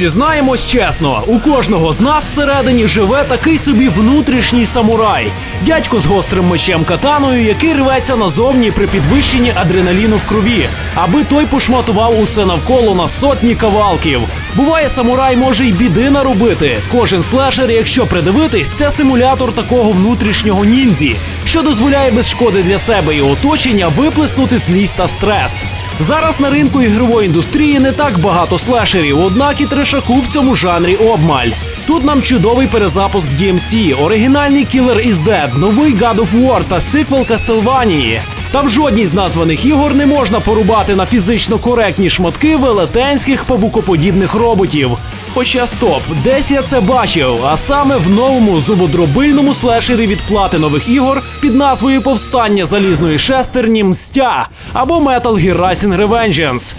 Зізнаємось чесно, у кожного з нас всередині живе такий собі внутрішній самурай. Дядько з гострим мечем катаною, який рветься назовні при підвищенні адреналіну в крові, аби той пошматував усе навколо на сотні кавалків. Буває, самурай може й біди наробити. Кожен слешер, якщо придивитись, це симулятор такого внутрішнього ніндзі, що дозволяє без шкоди для себе і оточення виплеснути злість та стрес. Зараз на ринку ігрової індустрії не так багато слешерів, однак і трешаку в цьому жанрі обмаль. Тут нам чудовий перезапуск DMC, оригінальний Killer is Dead, новий God of War та сиквел Castlevania. Та в жодній з названих ігор не можна порубати на фізично коректні шматки велетенських павукоподібних роботів. Хоча стоп, десь я це бачив, а саме в новому зубодробильному слешері від платинових ігор під назвою Повстання залізної шестерні Мстя або Metal Gear Rising Revengeance.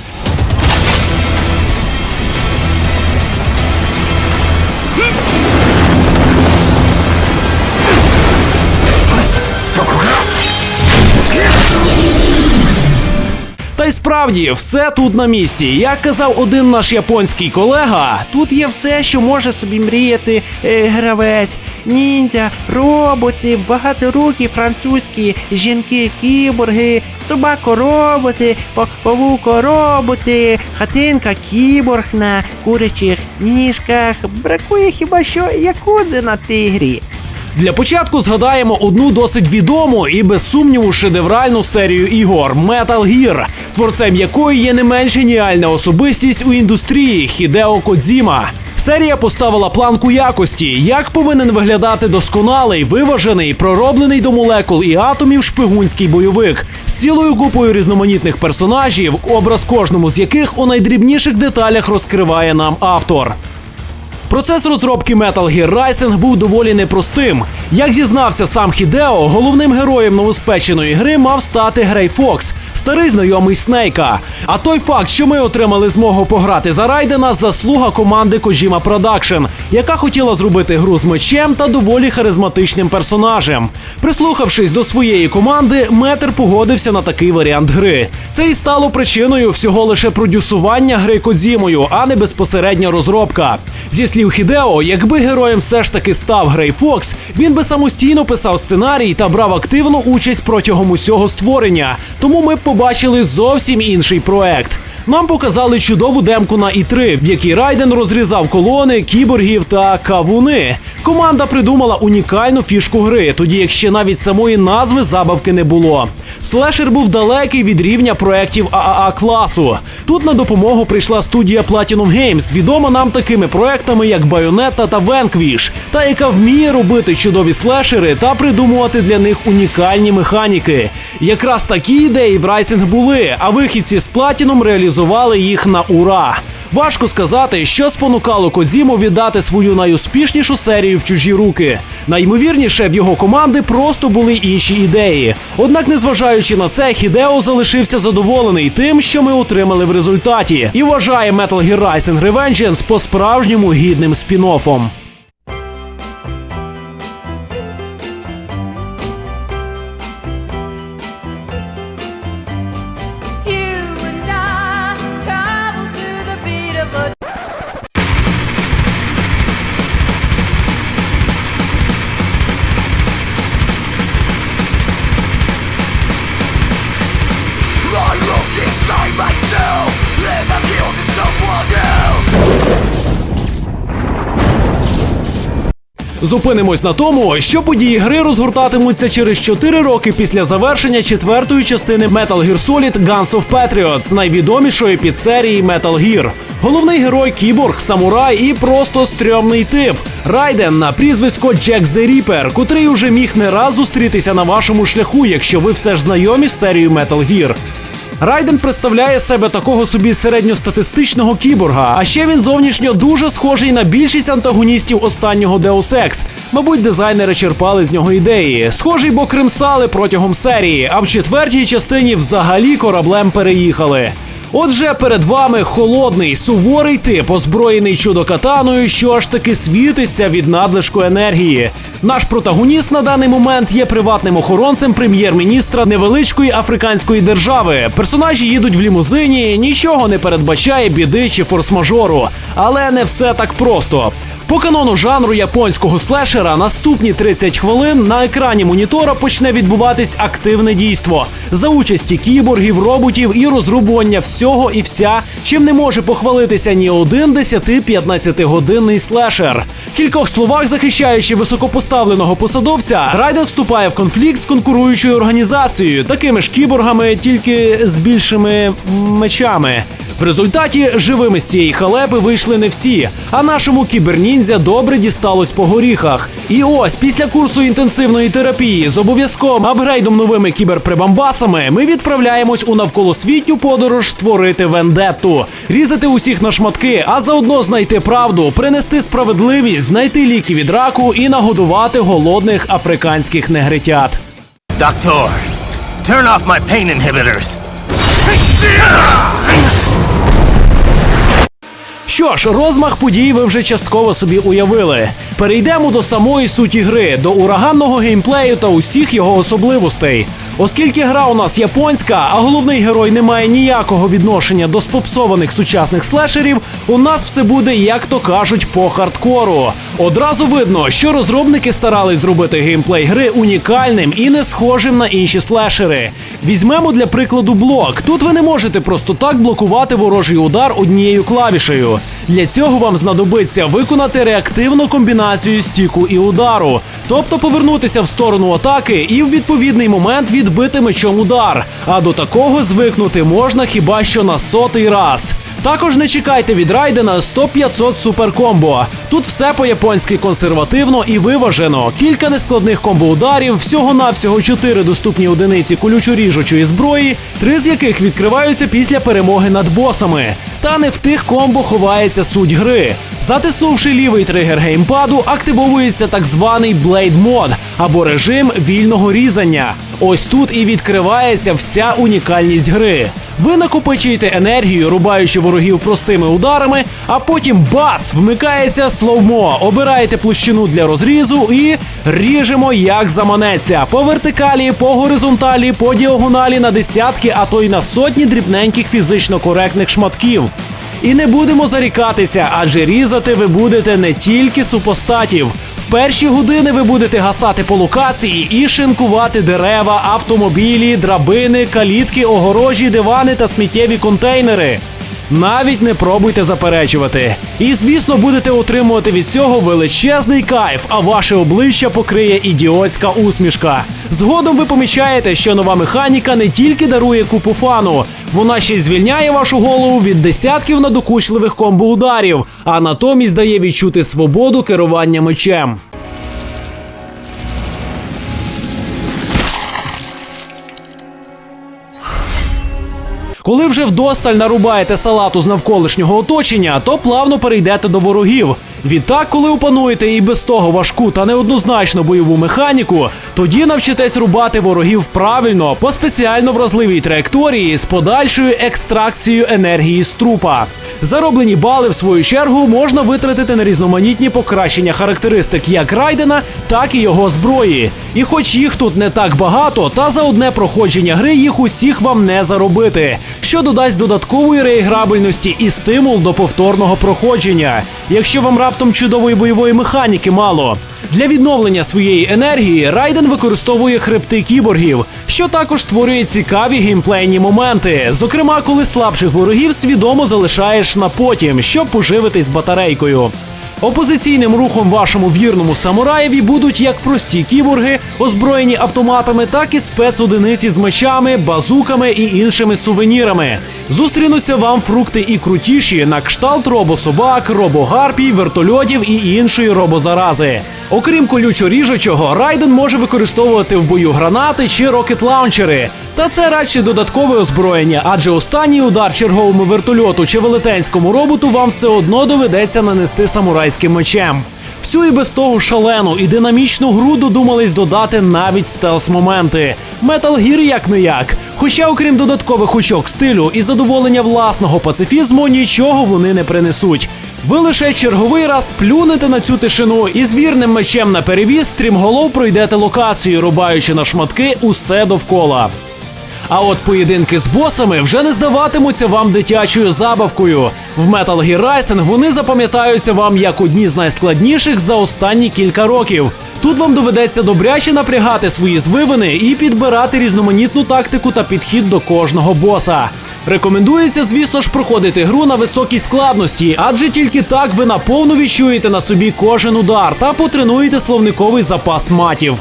Справді все тут на місці. Як казав один наш японський колега, Тут є все, що може собі мріяти е, гравець, ніндзя, роботи, багаторукі французькі жінки, кіборги, собако-роботи, павуко-роботи, хатинка кіборг на курячих ніжках. Бракує хіба що якудзи на тигрі. Для початку згадаємо одну досить відому і без сумніву шедевральну серію ігор Metal Gear, творцем якої є не менш геніальна особистість у індустрії Хідео Кодзіма. Серія поставила планку якості, як повинен виглядати досконалий, виважений, пророблений до молекул і атомів шпигунський бойовик з цілою купою різноманітних персонажів, образ кожному з яких у найдрібніших деталях розкриває нам автор. Процес розробки Metal Gear Rising був доволі непростим. Як зізнався сам Хідео, головним героєм новоспеченої гри мав стати Грей Фокс, старий знайомий Снейка. А той факт, що ми отримали змогу пограти за Райдена, заслуга команди Kojima Production, яка хотіла зробити гру з мечем та доволі харизматичним персонажем. Прислухавшись до своєї команди, Метр погодився на такий варіант гри. Це і стало причиною всього лише продюсування гри Кодзімою, а не безпосередня розробка. Зі слів Хідео, якби героєм все ж таки став Грей Фокс, він би самостійно писав сценарій та брав активну участь протягом усього створення. Тому ми побачили зовсім інший проект. Нам показали чудову демку на І3, в якій Райден розрізав колони, кіборгів та кавуни. Команда придумала унікальну фішку гри, тоді як ще навіть самої назви забавки не було. Слешер був далекий від рівня проєктів ААА класу. Тут на допомогу прийшла студія Platinum Games, відома нам такими проектами, як Bayonetta та Vanquish, та яка вміє робити чудові слешери та придумувати для них унікальні механіки. Якраз такі ідеї в Rising були, а вихідці з Platinum реалізували їх на ура. Важко сказати, що спонукало Кодзіму віддати свою найуспішнішу серію в чужі руки. Найімовірніше, в його команди просто були інші ідеї. Однак, незважаючи на це, Хідео залишився задоволений тим, що ми отримали в результаті, і вважає Metal Gear Rising Revengeance по-справжньому гідним спін-оффом. Зупинимось на тому, що події гри розгортатимуться через 4 роки після завершення четвертої частини Metal Gear Solid Guns of Patriots, найвідомішої підсерії Metal Gear. Головний герой кіборг, самурай і просто стрьомний тип. Райден на прізвисько Джек the Reaper, котрий уже міг не раз зустрітися на вашому шляху, якщо ви все ж знайомі з серією Metal Gear. Райден представляє себе такого собі середньостатистичного кіборга, а ще він зовнішньо дуже схожий на більшість антагоністів останнього Deus Ex. Мабуть, дизайнери черпали з нього ідеї. Схожий, бо кримсали протягом серії, а в четвертій частині взагалі кораблем переїхали. Отже, перед вами холодний, суворий тип, озброєний чудо-катаною, що аж таки світиться від надлишку енергії. Наш протагоніст на даний момент є приватним охоронцем прем'єр-міністра невеличкої африканської держави. Персонажі їдуть в лімузині, нічого не передбачає біди чи форс-мажору. Але не все так просто. По канону жанру японського слешера наступні 30 хвилин на екрані монітора почне відбуватись активне дійство за участі кіборгів, роботів і розрубування всього і вся, чим не може похвалитися ні один 10-15 годинний слешер. В кількох словах захищаючи високопоставленого посадовця, Райден вступає в конфлікт з конкуруючою організацією, такими ж кіборгами, тільки з більшими мечами. В результаті живими з цієї халепи вийшли не всі, а нашому кіберніндзя добре дісталось по горіхах. І ось після курсу інтенсивної терапії з обов'язковим апгрейдом новими кіберприбамбасами ми відправляємось у навколосвітню подорож створити вендетту, різати усіх на шматки, а заодно знайти правду, принести справедливість, знайти ліки від раку і нагодувати голодних африканських негритят. Doctor, turn off my pain inhibitors. Що ж, розмах подій ви вже частково собі уявили. Перейдемо до самої суті гри, до ураганного геймплею та усіх його особливостей. Оскільки гра у нас японська, а головний герой не має ніякого відношення до спопсованих сучасних слешерів, у нас все буде, як то кажуть, по хардкору. Одразу видно, що розробники старались зробити геймплей гри унікальним і не схожим на інші слешери. Візьмемо для прикладу блок. Тут ви не можете просто так блокувати ворожий удар однією клавішею. Для цього вам знадобиться виконати реактивну комбінацію стіку і удару, тобто повернутися в сторону атаки і в відповідний момент відбити мечом удар. А до такого звикнути можна хіба що на сотий раз. Також не чекайте від Райдена 100-500 суперкомбо. Тут все по-японськи консервативно і виважено. Кілька нескладних комбо-ударів, всього-навсього 4 доступні одиниці колючо-ріжучої зброї, три з яких відкриваються після перемоги над босами. Та не в тих комбо ховається суть гри. Затиснувши лівий тригер геймпаду, активовується так званий Blade Mode або режим вільного різання. Ось тут і відкривається вся унікальність гри. Ви накопичуєте енергію, рубаючи ворогів простими ударами, а потім бац! Вмикається слоумо, обираєте площину для розрізу і ріжемо як заманеться. По вертикалі, по горизонталі, по діагоналі на десятки, а то й на сотні дрібненьких фізично коректних шматків. І не будемо зарікатися, адже різати ви будете не тільки супостатів. Перші години ви будете гасати по локації і шинкувати дерева, автомобілі, драбини, калітки, огорожі, дивани та сміттєві контейнери. Навіть не пробуйте заперечувати. І звісно, будете отримувати від цього величезний кайф, а ваше обличчя покриє ідіотська усмішка. Згодом ви помічаєте, що нова механіка не тільки дарує купу фану, вона ще й звільняє вашу голову від десятків надокучливих комбо-ударів, а натомість дає відчути свободу керування мечем. Коли вже вдосталь нарубаєте салату з навколишнього оточення, то плавно перейдете до ворогів. Відтак, коли опануєте і без того важку та неоднозначну бойову механіку, тоді навчитесь рубати ворогів правильно по спеціально вразливій траєкторії з подальшою екстракцією енергії з трупа. Зароблені бали, в свою чергу, можна витратити на різноманітні покращення характеристик як Райдена, так і його зброї. І хоч їх тут не так багато, та за одне проходження гри їх усіх вам не заробити, що додасть додаткової реіграбельності і стимул до повторного проходження, якщо вам раптом чудової бойової механіки мало. Для відновлення своєї енергії Райден використовує хребти кіборгів, що також створює цікаві геймплейні моменти. Зокрема, коли слабших ворогів свідомо залишаєш на потім, щоб поживитись батарейкою. Опозиційним рухом вашому вірному самураєві будуть як прості кіборги, озброєні автоматами, так і спецодиниці з мечами, базуками і іншими сувенірами. Зустрінуться вам фрукти і крутіші на кшталт робособак, робогарпій, вертольотів і іншої робозарази. Окрім колючо-ріжучого, Райден може використовувати в бою гранати чи рокет-лаунчери. Та це радше додаткове озброєння, адже останній удар черговому вертольоту чи велетенському роботу вам все одно доведеться нанести самурайським мечем. Всю і без того шалену і динамічну гру додумались додати навіть стелс-моменти. Metal Gear як не як. Хоча, окрім додаткових очок стилю і задоволення власного пацифізму, нічого вони не принесуть. Ви лише черговий раз плюнете на цю тишину і з вірним мечем на перевіз стрімголов пройдете локацію, рубаючи на шматки усе довкола. А от поєдинки з босами вже не здаватимуться вам дитячою забавкою. В Metal Gear Rising вони запам'ятаються вам як одні з найскладніших за останні кілька років. Тут вам доведеться добряче напрягати свої звивини і підбирати різноманітну тактику та підхід до кожного боса. Рекомендується, звісно ж, проходити гру на високій складності, адже тільки так ви наповну відчуєте на собі кожен удар та потренуєте словниковий запас матів.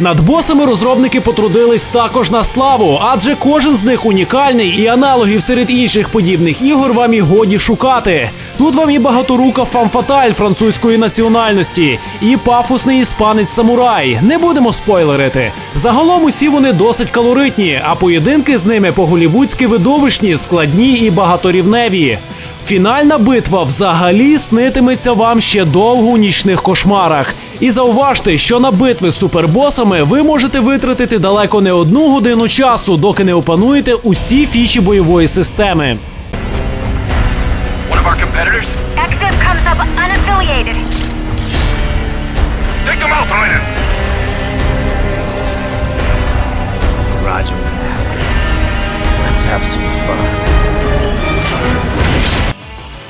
Над босами розробники потрудились також на славу, адже кожен з них унікальний і аналогів серед інших подібних ігор вам і годі шукати. Тут вам і багаторука фамфаталь французької національності, і пафосний іспанець самурай. Не будемо спойлерити. Загалом усі вони досить калоритні, а поєдинки з ними по-голівудськи видовищні, складні і багаторівневі. Фінальна битва взагалі снитиметься вам ще довго у нічних кошмарах. І зауважте, що на битви з супербосами ви можете витратити далеко не одну годину часу, доки не опануєте усі фічі бойової системи. One of our competitors? Access comes up unaffiliated. Take them out, Raiden! Roger that. Let's have some fun.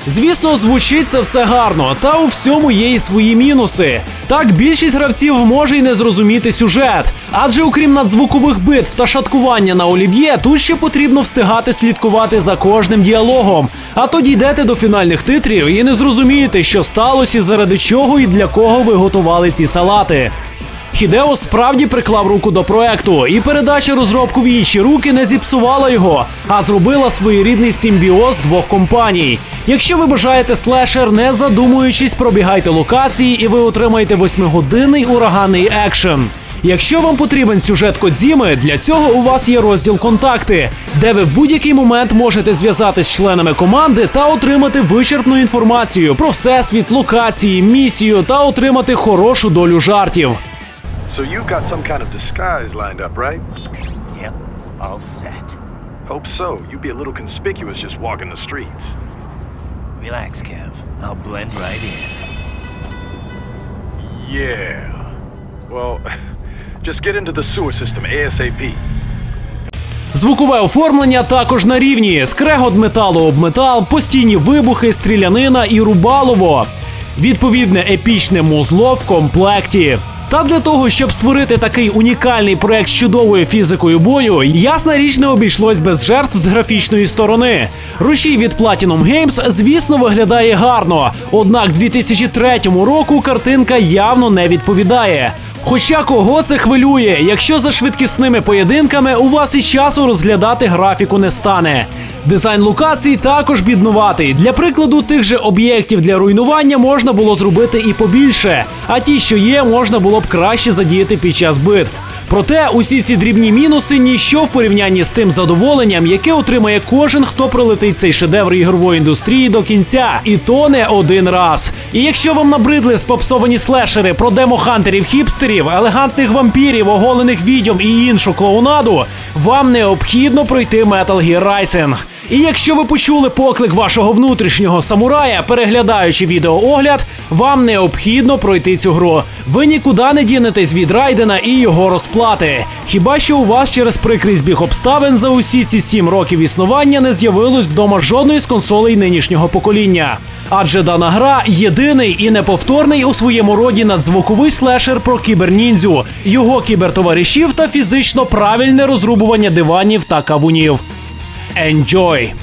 Звісно, звучить це все гарно, та у всьому є і свої мінуси. Так, більшість гравців може й не зрозуміти сюжет. Адже окрім надзвукових битв та шаткування на олів'є, тут ще потрібно встигати слідкувати за кожним діалогом. А то дійдете до фінальних титрів і не зрозумієте, що сталося, заради чого і для кого ви готували ці салати. Хідео справді приклав руку до проекту, і передача розробку в інші руки не зіпсувала його, а зробила своєрідний симбіоз двох компаній. Якщо ви бажаєте слешер, не задумуючись, пробігайте локації, і ви отримаєте восьмигодинний ураганний екшен. Якщо вам потрібен сюжет Кодзіми, для цього у вас є розділ контакти, де ви в будь-який момент можете зв'язатись з членами команди та отримати вичерпну інформацію про всесвіт, локації, місію та отримати хорошу долю жартів. So you've got some kind of disguise lined up, right? Yep, all set. Hope so. You'd be a little conspicuous just walking the streets. Relax, Kev. I'll blend right in. Yeah. Well, just get into the sewer system ASAP. Звукове оформлення також на рівні: скрегот металу об метал, постійні вибухи, стрілянина і рубалово. Відповідне епічне музло в комплекті. Та для того, щоб створити такий унікальний проект з чудовою фізикою бою, ясна річ не обійшлось без жертв з графічної сторони. Рушій від Platinum Games, звісно, виглядає гарно. Однак 2003 року картинка явно не відповідає. Хоча кого це хвилює, якщо за швидкісними поєдинками у вас і часу розглядати графіку не стане. Дизайн локацій також біднуватий. Для прикладу, тих же об'єктів для руйнування можна було зробити і побільше, а ті, що є, можна було б краще задіяти під час битв. Проте усі ці дрібні мінуси ніщо в порівнянні з тим задоволенням, яке отримає кожен, хто прилетить цей шедевр ігрової індустрії до кінця, і то не один раз. І якщо вам набридли спопсовані слешери про демохантерів хіпстерів, елегантних вампірів, оголених відьом і іншу клоунаду, вам необхідно пройти Metal Gear Rising. І якщо ви почули поклик вашого внутрішнього самурая, переглядаючи відеоогляд, вам необхідно пройти цю гру. Ви нікуди не дінетесь від Райдена і його розплати. Хіба що у вас через прикрий збіг обставин за усі ці сім років існування не з'явилось вдома жодної з консолей нинішнього покоління. Адже дана гра єдиний і неповторний у своєму роді надзвуковий слешер про кіберніндзю, його кібертоваришів та фізично правильне розрубування диванів та кавунів. Enjoy!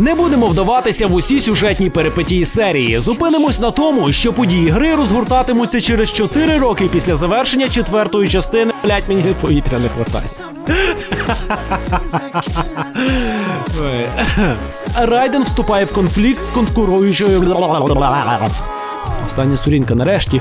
Не будемо вдаватися в усі сюжетні перипетії серії. Зупинимось на тому, що події гри розгортатимуться через 4 роки після завершення четвертої частини. Блять, мені повітря не хватає. Ой. Райден вступає в конфлікт з конкуруючою. Остання сторінка нарешті.